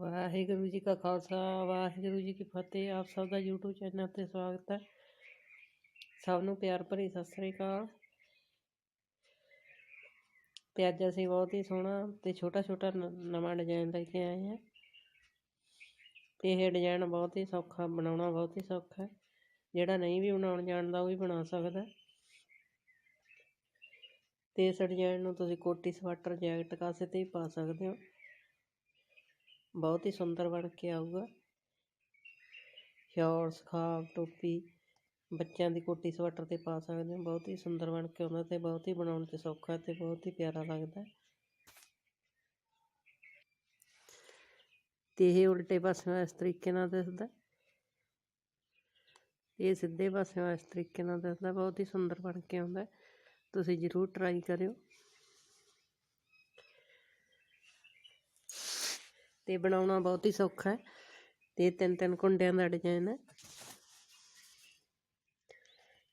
ਵਾਹਿਗੁਰੂ ਜੀ ਕਾ ਖਾਲਸਾ, ਵਾਹਿਗੁਰੂ ਜੀ ਕੀ ਫਤਿਹ। ਆਪ ਸਭ ਦਾ YouTube ਚੈਨਲ ਤੇ ਸਵਾਗਤ ਹੈ। ਸਭ ਨੂੰ ਪਿਆਰ ਭਰੀ ਸਤਿ ਸ੍ਰੀ ਅਕਾਲ। ਤੇ ਅੱਜ ਅਸੀਂ ਬਹੁਤ ਹੀ ਸੋਹਣਾ ਤੇ ਛੋਟਾ ਛੋਟਾ ਨ- ਨਵਾਂ ਡਿਜ਼ਾਈਨ ਲੈ ਕੇ ਆਏ ਹਾਂ। ਤੇ ਇਹ ਡਿਜ਼ਾਈਨ ਬਹੁਤ ਹੀ ਸੌਖਾ, ਬਣਾਉਣਾ ਬਹੁਤ ਹੀ ਸੌਖਾ ਹੈ। ਜਿਹੜਾ ਨਹੀਂ ਵੀ ਬਣਾਉਣ ਜਾਣਦਾ ਉਹ ਵੀ ਬਣਾ ਸਕਦਾ ਹੈ। ਤੇ ਇਸ ਡਿਜ਼ਾਈਨ ਨੂੰ ਤੁਸੀਂ ਕੋਟੀ ਸਵਾਟਰ, ਜੈਕਟ, ਕਾਸੇ ਤੇ ਹੀ ਪਾ ਸਕਦੇ ਹੋ। ਬਹੁਤ ਹੀ ਸੁੰਦਰ ਬਣ ਕੇ ਆਊਗਾ ਸ਼ਾਲ ਸਕਾਰਫ ਟੋਪੀ ਬੱਚਿਆਂ ਦੀ ਕੋਟੀ ਸਵੈਟਰ ਤੇ ਪਾ ਸਕਦੇ ਹੋ ਬਹੁਤ ਹੀ ਸੁੰਦਰ ਬਣ ਕੇ ਆਉਂਦਾ ਤੇ ਬਹੁਤ ਹੀ ਬਣਾਉਣ 'ਚ ਸੌਖਾ ਤੇ ਬਹੁਤ ਹੀ ਪਿਆਰਾ ਲੱਗਦਾ ਹੈ। ਤੇ ਇਹ ਉਲਟੇ ਪਾਸਿਓਂ ਇਸ ਤਰੀਕੇ ਨਾਲ ਦਿਸਦਾ ਇਹ ਸਿੱਧੇ ਪਾਸਿਓਂ ਇਸ ਤਰੀਕੇ ਨਾਲ ਦਿਸਦਾ ਬਹੁਤ ਹੀ ਸੁੰਦਰ ਬਣ ਕੇ ਆਉਂਦਾ ਤੁਸੀਂ ਜ਼ਰੂਰ ਟਰਾਈ ਕਰਿਓ ਤੇ ਬਣਾਉਣਾ ਬਹੁਤ ਹੀ ਸੌਖਾ ਹੈ। ਤੇ ਤਿੰਨ ਤਿੰਨ ਕੁੰਡਿਆਂ ਦਾ ਡਿਜ਼ਾਈਨ ਹੈ।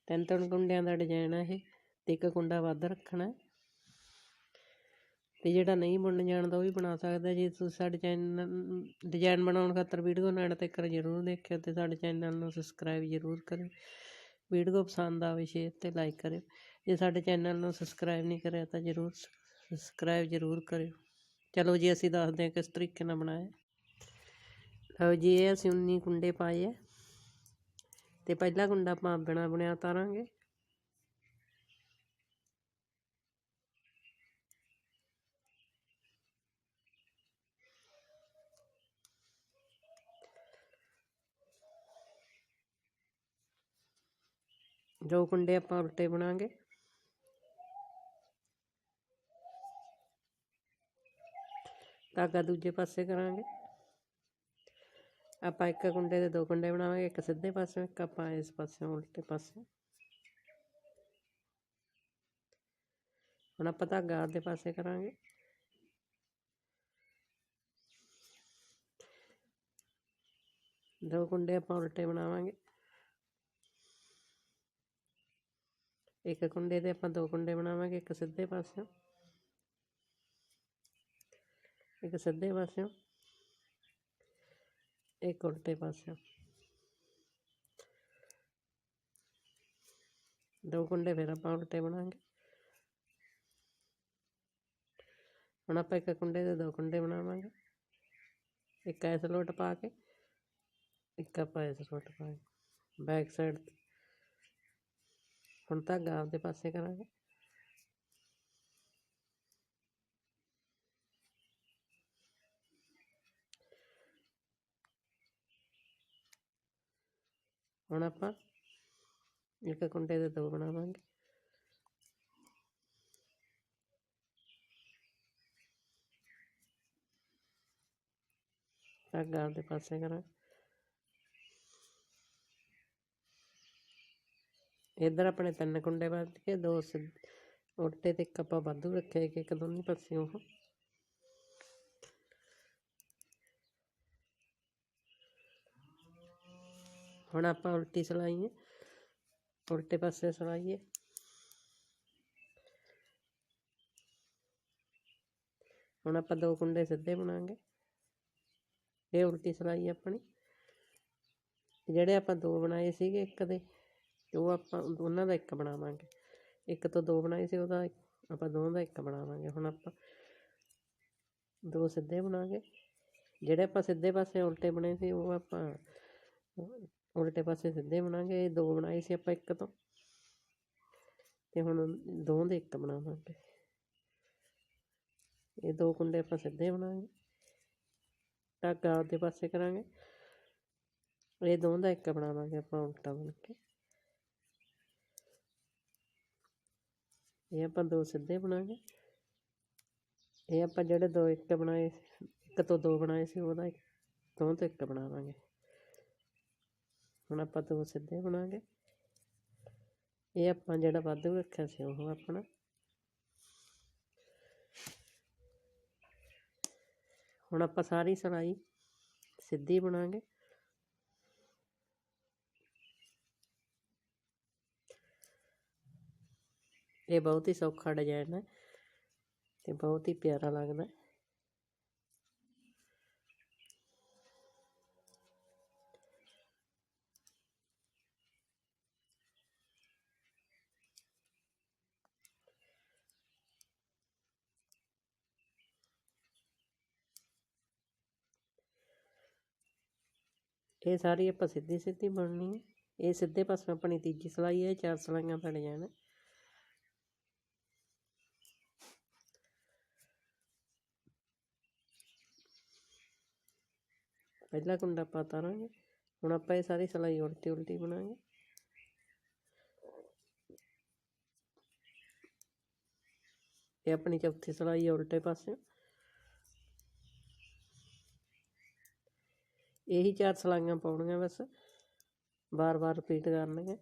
ਤਿੰਨ ਤਿੰਨ ਕੁੰਡਿਆਂ ਦਾ ਡਿਜ਼ਾਈਨ ਹੈ ਇਹ ਤੇ ਇੱਕ ਕੁੰਡਾ ਵੱਧ ਰੱਖਣਾ ਹੈ। ਤੇ ਜਿਹੜਾ ਨਹੀਂ ਬੁਣਨ ਜਾਣਦਾ ਉਹ ਵੀ ਬਣਾ ਸਕਦਾ ਜੇ ਤੁਸੀਂ ਸਾਡੇ ਚੈਨਲ ਡਿਜ਼ਾਈਨ ਬਣਾਉਣ ਖਾਤਰ ਵੀਡੀਓ ਨਾਲ ਐਂਡ ਤੱਕ ਜ਼ਰੂਰ ਦੇਖਿਓ ਤੇ ਸਾਡੇ ਚੈਨਲ ਨੂੰ ਸਬਸਕ੍ਰਾਈਬ ਜ਼ਰੂਰ ਕਰਿਓ। ਵੀਡੀਓ ਪਸੰਦ ਆਵੇ ਸ਼ੇਅਰ ਤੇ ਲਾਈਕ ਕਰਿਓ। ਜੇ ਸਾਡੇ ਚੈਨਲ ਨੂੰ ਸਬਸਕ੍ਰਾਈਬ ਨਹੀਂ ਕਰਿਆ ਤਾਂ ਜ਼ਰੂਰ ਸਬਸਕ੍ਰਾਈਬ ਜ਼ਰੂਰ ਕਰਿਓ। ਚਲੋ ਜੀ, ਅਸੀਂ ਦੱਸਦੇ ਹਾਂ ਕਿਸ ਤਰੀਕੇ ਨਾਲ ਬਣਾਇਆ। ਲਓ ਜੀ, ਇਹ ਅਸੀਂ 19 ਕੁੰਡੇ ਪਾਏ ਆ। ਤੇ ਪਹਿਲਾ ਕੁੰਡਾ ਆਪਾਂ ਬਿਨਾ ਬਣਿਆ ਉਤਾਰਾਂਗੇ। ਦੋ ਕੁੰਡੇ ਆਪਾਂ ਉਲਟੇ ਬਣਾਂਗੇ। ਧਾਗਾ ਦੂਜੇ ਪਾਸੇ ਕਰਾਂਗੇ। ਆਪਾਂ ਇੱਕ ਕੁੰਡੇ ਦੇ ਦੋ ਕੁੰਡੇ ਬਣਾਵਾਂਗੇ, ਇੱਕ ਸਿੱਧੇ ਪਾਸੇ, ਇੱਕ ਆਪਾਂ ਇਸ ਪਾਸੇ ਉਲਟੇ ਪਾਸੇ। ਹੁਣ ਆਪਾਂ ਧਾਗਾ ਆਪਦੇ ਪਾਸੇ ਕਰਾਂਗੇ। ਦੋ ਕੁੰਡੇ ਆਪਾਂ ਉਲਟੇ ਬਣਾਵਾਂਗੇ। ਇੱਕ ਕੁੰਡੇ ਦੇ ਆਪਾਂ ਦੋ ਕੁੰਡੇ ਬਣਾਵਾਂਗੇ, ਇੱਕ ਸਿੱਧੇ ਪਾਸਿਓਂ। ਇੱਕ ਸਿੱਧੇ ਪਾਸਿਓਂ, ਇੱਕ ਉਲਟੇ ਪਾਸਿਓਂ। ਦੋ ਕੁੰਡੇ ਫਿਰ ਆਪਾਂ ਉਲਟੇ ਬਣਾਵਾਂਗੇ ਹੁਣ ਆਪਾਂ ਇੱਕ ਕੁੰਡੇ ਦੇ ਦੋ ਕੁੰਡੇ ਬਣਾਵਾਂਗੇ। ਇੱਕ ਐਸ ਲੋਟ ਪਾ ਕੇ, ਇੱਕ ਆਪਾਂ ਇਸ ਲੋਟ ਪਾ ਕੇ। ਬੈਕ ਸਾਈਡ, ਹੁਣ ਧਾਗਾ ਆਪਦੇ ਪਾਸੇ ਕਰਾਂਗੇ। ਹੁਣ ਆਪਾਂ ਇੱਕ ਕੁੰਡੇ ਦੇ ਦੋ ਬਣਾਵਾਂਗੇ ਧਾਗਾ ਆਪਦੇ ਪਾਸੇ ਕਰਾਂਗੇ ਇੱਧਰ ਆਪਣੇ ਤਿੰਨ ਕੁੰਡੇ ਵੱਧ ਕੇ ਦੋ ਸਿੱਧ- ਉਲਟੇ ਤੇ ਇੱਕ ਆਪਾਂ ਵਾਧੂ ਰੱਖਿਆ ਇੱਕ ਇੱਕ ਦੋਨੇ ਪਾਸੇ ਉਹ ਹੁਣ ਆਪਾਂ ਉਲਟੀ ਸਲਾਈ ਉਲਟੇ ਪਾਸੇ ਸਲਾਈ ਹੁਣ ਆਪਾਂ ਦੋ ਕੁੰਡੇ ਸਿੱਧੇ ਬਣਾਵਾਂਗੇ ਇਹ ਉਲਟੀ ਸਲਾਈ ਆਪਣੀ। ਜਿਹੜੇ ਆਪਾਂ ਦੋ ਬਣਾਏ ਸੀਗੇ ਇੱਕ ਦੇ, ਉਹ ਆਪਾਂ ਉਹਨਾਂ ਦਾ ਇੱਕ ਬਣਾਵਾਂਗੇ। ਇੱਕ ਤੋਂ ਦੋ ਬਣਾਏ ਸੀ, ਉਹਦਾ ਆਪਾਂ ਦੋਵਾਂ ਦਾ ਇੱਕ ਬਣਾਵਾਂਗੇ। ਹੁਣ ਆਪਾਂ ਦੋ ਸਿੱਧੇ ਬਣਾਵਾਂਗੇ ਜਿਹੜੇ ਆਪਾਂ ਸਿੱਧੇ ਪਾਸੇ ਉਲਟੇ ਬਣੇ ਸੀ, ਉਹ ਆਪਾਂ ਉਲਟੇ ਪਾਸੇ ਸਿੱਧੇ ਬਣਾਵਾਂਗੇ ਇਹ ਦੋ ਬਣਾਏ ਸੀ ਆਪਾਂ ਇੱਕ ਤੋਂ। ਤੇ ਹੁਣ ਦੋ ਦੇ ਇੱਕ ਬਣਾਵਾਂਗੇ। ਇਹ ਦੋ ਕੁੰਡੇ ਆਪਾਂ ਸਿੱਧੇ ਬਣਾਵਾਂਗੇ ਧਾਗਾ ਆਪਦੇ ਪਾਸੇ ਕਰਾਂਗੇ। ਇਹ ਦੋ ਦਾ ਇੱਕ ਬਣਾਵਾਂਗੇ ਆਪਾਂ ਉਲਟਾ ਬਣ ਕੇ। ਇਹ ਆਪਾਂ ਦੋ ਸਿੱਧੇ ਬਣਾਵਾਂਗੇ ਇਹ ਆਪਾਂ ਜਿਹੜੇ ਦੋ ਇੱਕ ਬਣਾਏ, ਇੱਕ ਤੋਂ ਦੋ ਬਣਾਏ ਸੀ, ਉਹਦਾ ਇੱਕ ਦੋ ਤੋਂ ਇੱਕ ਬਣਾਵਾਂਗੇ। ਹੁਣ ਆਪਾਂ ਦੋ ਸਿੱਧੇ ਬਣਾਵਾਂਗੇ ਇਹ ਆਪਾਂ ਜਿਹੜਾ ਵਾਧੂ ਰੱਖਿਆ ਸੀ ਉਹ ਆਪਣਾ। ਹੁਣ ਆਪਾਂ ਸਾਰੀ ਸਲਾਈ ਸਿੱਧੀ ਬਣਾਵਾਂਗੇ ਇਹ ਬਹੁਤ ਹੀ ਸੌਖਾ ਡਿਜ਼ਾਈਨ ਹੈ ਤੇ ਬਹੁਤ ਹੀ ਪਿਆਰਾ ਲੱਗਦਾ ਹੈ। ਇਹ ਸਾਰੀ ਆਪਾਂ ਸਿੱਧੀ ਸਿੱਧੀ ਬਣਨੀ ਹੈ। ਇਹ ਸਿੱਧੇ ਪਾਸੇ ਆਪਣੀ ਤੀਜੀ ਸਲਾਈ ਹੈ ਚਾਰ ਸਲਾਈਆਂ ਬਣ ਜਾਣ। ਪਹਿਲਾ ਕੁੰਡਾ ਆਪਾਂ ਤਾਰਾਂਗੇ। ਹੁਣ ਆਪਾਂ ਇਹ ਸਾਰੀ ਸਲਾਈ ਉਲਟੀ ਉਲਟੀ ਬਣਾਂਗੇ। ਇਹ ਆਪਣੀ ਚੌਥੀ ਸਲਾਈ ਹੈ ਉਲਟੇ ਪਾਸੇ ਇਹੀ ਚਾਰ ਸਲਾਈਆਂ ਪਾਉਣੀਆਂ ਬਸ। ਬਾਰ-ਬਾਰ ਰਿਪੀਟ ਕਰਨਗੇ।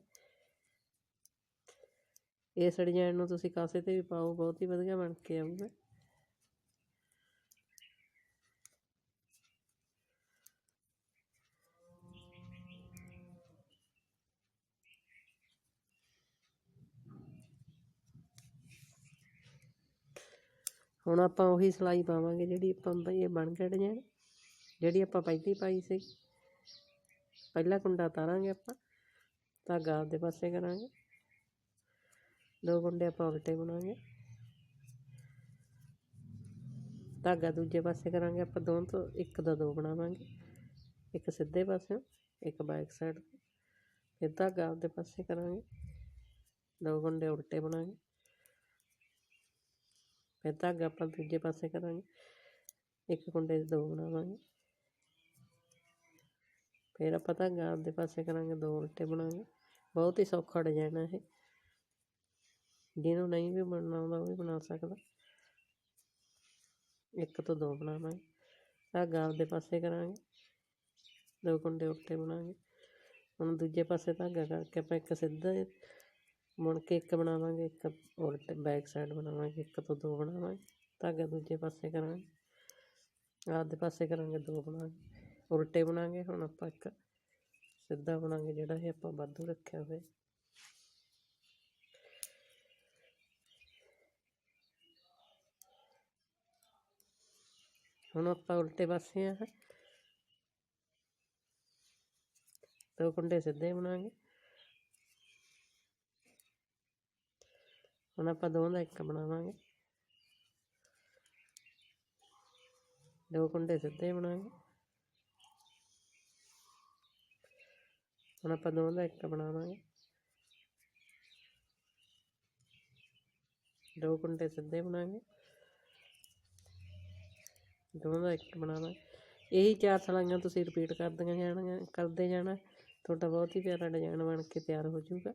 ਇਸ ਡਿਜ਼ਾਈਨ ਨੂੰ ਤੁਸੀਂ ਕਾਸੇ ਤੇ ਵੀ ਪਾਓ, ਬਹੁਤ ਹੀ ਵਧੀਆ ਬਣ ਕੇ ਆਊਗਾ ਹੁਣ ਆਪਾਂ ਉਹੀ ਸਲਾਈ ਪਾਵਾਂਗੇ ਜਿਹੜੀ ਆਪਾਂ ਬਈ ਇਹ ਬਣ ਗਿਆ ਡਿਜ਼ਾਈਨ ਜਿਹੜੀ ਆਪਾਂ ਪਹਿਲੀ ਪਾਈ ਸੀ। ਪਹਿਲਾ ਕੁੰਡਾ ਤਾਰਾਂਗੇ ਆਪਾਂ, ਧਾਗਾ ਆਪਦੇ ਪਾਸੇ ਕਰਾਂਗੇ। ਦੋ ਕੁੰਡੇ ਆਪਾਂ ਉਲਟੇ ਬਣਾਵਾਂਗੇ ਧਾਗਾ ਦੂਜੇ ਪਾਸੇ ਕਰਾਂਗੇ ਆਪਾਂ ਦੋਵਾਂ ਤੋਂ ਇੱਕ ਦਾ ਦੋ ਬਣਾਵਾਂਗੇ। ਇੱਕ ਸਿੱਧੇ ਪਾਸੇ ਇੱਕ ਬੈਕ ਸਾਈਡ ਫਿਰ ਧਾਗਾ ਆਪਦੇ ਪਾਸੇ ਕਰਾਂਗੇ। ਦੋ ਕੁੰਡੇ ਉਲਟੇ ਬਣਾਵਾਂਗੇ ਫਿਰ ਧਾਗਾ ਆਪਾਂ ਦੂਜੇ ਪਾਸੇ ਕਰਾਂਗੇ। ਇੱਕ ਕੁੰਡੇ 'ਚ ਦੋ ਬਣਾਵਾਂਗੇ। ਫਿਰ ਆਪਾਂ ਧਾਗਾ ਆਪਦੇ ਪਾਸੇ ਕਰਾਂਗੇ, ਦੋ ਉਲਟੇ ਬਣਾਵਾਂਗੇ ਬਹੁਤ ਹੀ ਸੌਖਾ ਡਿਜ਼ਾਈਨ ਹੈ ਇਹ। ਜਿਹਨੂੰ ਨਹੀਂ ਵੀ ਬਣਨਾ ਆਉਂਦਾ, ਉਹ ਵੀ ਬਣਾ ਸਕਦਾ। ਇੱਕ ਤੋਂ ਦੋ ਬਣਾਵਾਂਗੇ। ਧਾਗਾ ਆਪਦੇ ਪਾਸੇ ਕਰਾਂਗੇ। ਦੋ ਕੁੰਡੇ ਉਲਟੇ ਬਣਾਵਾਂਗੇ ਹੁਣ ਦੂਜੇ ਪਾਸੇ ਧਾਗਾ ਕਰਕੇ ਆਪਾਂ ਇੱਕ ਸਿੱਧਾ ਮੁੜ ਕੇ ਇੱਕ ਬਣਾਵਾਂਗੇ, ਇੱਕ ਉਲਟ ਬੈਕ ਸਾਈਡ ਬਣਾਵਾਂਗੇ, ਇੱਕ ਤੋਂ ਦੋ ਬਣਾਵਾਂਗੇ। ਧਾਗਾ ਦੂਜੇ ਪਾਸੇ ਕਰਾਂਗੇ। ਆਪਦੇ ਪਾਸੇ ਕਰਾਂਗੇ, ਦੋ ਬਣਾਵਾਂਗੇ। ਉਲਟੇ ਬਣਾਵਾਂਗੇ ਹੁਣ ਆਪਾਂ ਇੱਕ, ਸਿੱਧਾ ਬਣਾਗੇ ਜਿਹੜਾ ਇਹ ਆਪਾਂ ਵਾਧੂ ਰੱਖਿਆ ਹੋਇਆ ਹੁਣ ਆਪਾਂ ਉਲਟੇ ਪਾਸੇ ਆ। ਦੋ ਕੁੰਡੇ ਸਿੱਧੇ ਬਣਾਵਾਂਗੇ ਹੁਣ ਆਪਾਂ ਦੋਵਾਂ ਦਾ ਇੱਕ ਬਣਾਵਾਂਗੇ। ਦੋ ਕੁੰਡੇ ਸਿੱਧੇ ਬਣਾਵਾਂਗੇ ਹੁਣ ਆਪਾਂ ਦੋਵਾਂ ਦਾ ਇੱਕ ਬਣਾਵਾਂਗੇ। ਦੋ ਕੁੰਡੇ ਸਿੱਧੇ ਬਣਾਵਾਂਗੇ ਦੋਵਾਂ ਦਾ ਇੱਕ ਬਣਾਵਾਂਗੇ। ਇਹੀ ਚਾਰ ਸਲਾਈਆਂ ਤੁਸੀਂ ਰਿਪੀਟ ਕਰਦੀਆਂ ਜਾਣੀਆਂ, ਕਰਦੇ ਜਾਣਾ। ਤੁਹਾਡਾ ਬਹੁਤ ਹੀ ਪਿਆਰਾ ਡਿਜ਼ਾਈਨ ਬਣ ਕੇ ਤਿਆਰ ਹੋ ਜਾਊਗਾ।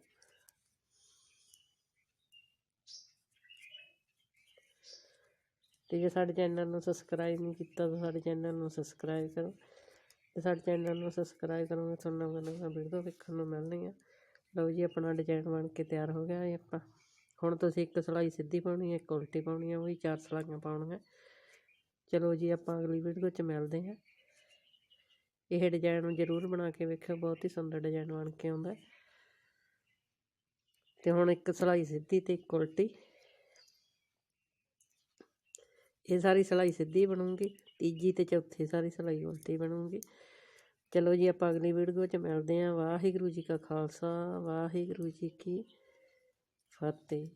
ਤੇ ਜੇ ਸਾਡੇ ਚੈਨਲ ਨੂੰ ਸਬਸਕ੍ਰਾਈਬ ਨਹੀਂ ਕੀਤਾ ਤਾਂ ਸਾਡੇ ਚੈਨਲ ਨੂੰ ਸਬਸਕ੍ਰਾਈਬ ਕਰੋ। ਤੇ ਸਾਡੇ ਚੈਨਲ ਨੂੰ ਸਬਸਕ੍ਰਾਈਬ ਕਰੋਗੇ ਤੁਹਾਨੂੰ ਨਵਾਂ ਨਵਾਂ ਵੀਡੀਓ ਵੇਖਣ ਨੂੰ ਮਿਲਣਗੀਆਂ ਲਓ ਜੀ, ਆਪਣਾ ਡਿਜ਼ਾਈਨ ਬਣ ਕੇ ਤਿਆਰ ਹੋ ਗਿਆ ਇਹ ਆਪਾਂ ਹੁਣ ਤੁਸੀਂ ਇੱਕ ਸਲਾਈ ਸਿੱਧੀ ਪਾਉਣੀ ਹੈ, ਇੱਕ ਉਲਟੀ ਪਾਉਣੀ ਹੈ, ਉਹੀ ਚਾਰ ਸਲਾਈਆਂ ਪਾਉਣੀਆਂ। ਚਲੋ ਜੀ, ਆਪਾਂ ਅਗਲੀ ਵੀਡੀਓ 'ਚ ਮਿਲਦੇ ਹਾਂ। ਇਹ ਡਿਜ਼ਾਈਨ ਨੂੰ ਜ਼ਰੂਰ ਬਣਾ ਕੇ ਵੇਖਿਓ, ਬਹੁਤ ਹੀ ਸੁੰਦਰ ਡਿਜ਼ਾਈਨ ਬਣ ਕੇ ਆਉਂਦਾ ਤੇ ਹੁਣ ਇੱਕ ਸਲਾਈ ਸਿੱਧੀ ਤੇ ਇੱਕ ਉਲਟੀ। ਇਹ ਸਾਰੀ ਸਲਾਈ ਸਿੱਧੀ ਬਣੂਗੀ, ਤੀਜੀ ਤੇ ਚੌਥੀ ਸਾਰੀ ਸਲਾਈ ਉਲਟੀ ਬਣੂਗੀ। ਚਲੋ ਜੀ, ਆਪਾਂ ਅਗਲੀ ਵੀਡੀਓ 'ਚ ਮਿਲਦੇ ਹਾਂ। ਵਾਹਿਗੁਰੂ ਜੀ ਕਾ ਖਾਲਸਾ, ਵਾਹਿਗੁਰੂ ਜੀ ਕੀ ਫਤਿਹ।